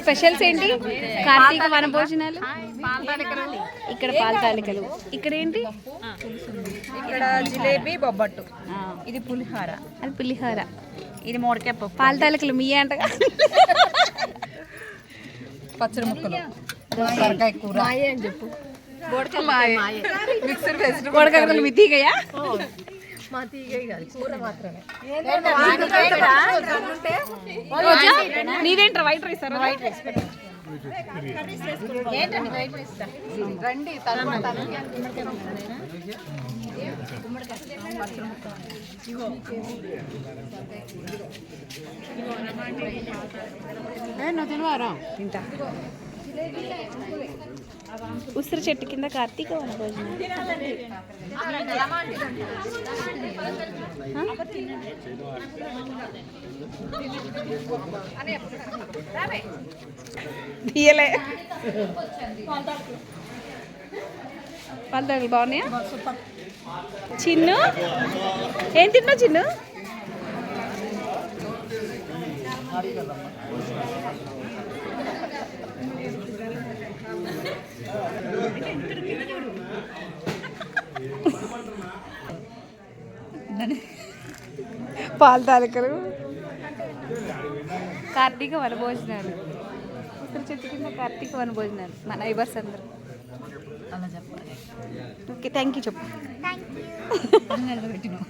Specials ఏంటి? కార్తీక వనభోజనాలు. ఇక్కడ పాల తాలికలు ఇక్కడ ఏంటి? ఇక్కడ జిలేబీ బొబ్బట్టు. ఇది పులిహార. అది పులిహోర. ఇది పప్పు. పాల తాలికలు మీ అంటగా పచ్చడి ముక్కలు. సొరకాయ కూర. అని చెప్పు. మాయ. మిక్సర్ వెజిటబుల్ గొడకలు మీ తీగయా? రోజా నీదేంట్రా వైట్ రైస్ వైట్ రైస్ రండి తర్వాత తింటా. ఉసిరి చెట్టు కింద కార్తీక వనభోజనం. తీయలే. పాలతాగలు బాగున్నాయా? చిన్ను? ఏం తిన్నావు చిన్ను? పాల తాలికలు కార్తీక వనభోజనాలు ఉసిరి చెట్టు కింద కార్తీక వనభోజనాలు మా నైబర్స్ అందరు అలా చెప్పాలి ఓకే థ్యాంక్ యూ చెప్పు పెట్టినావు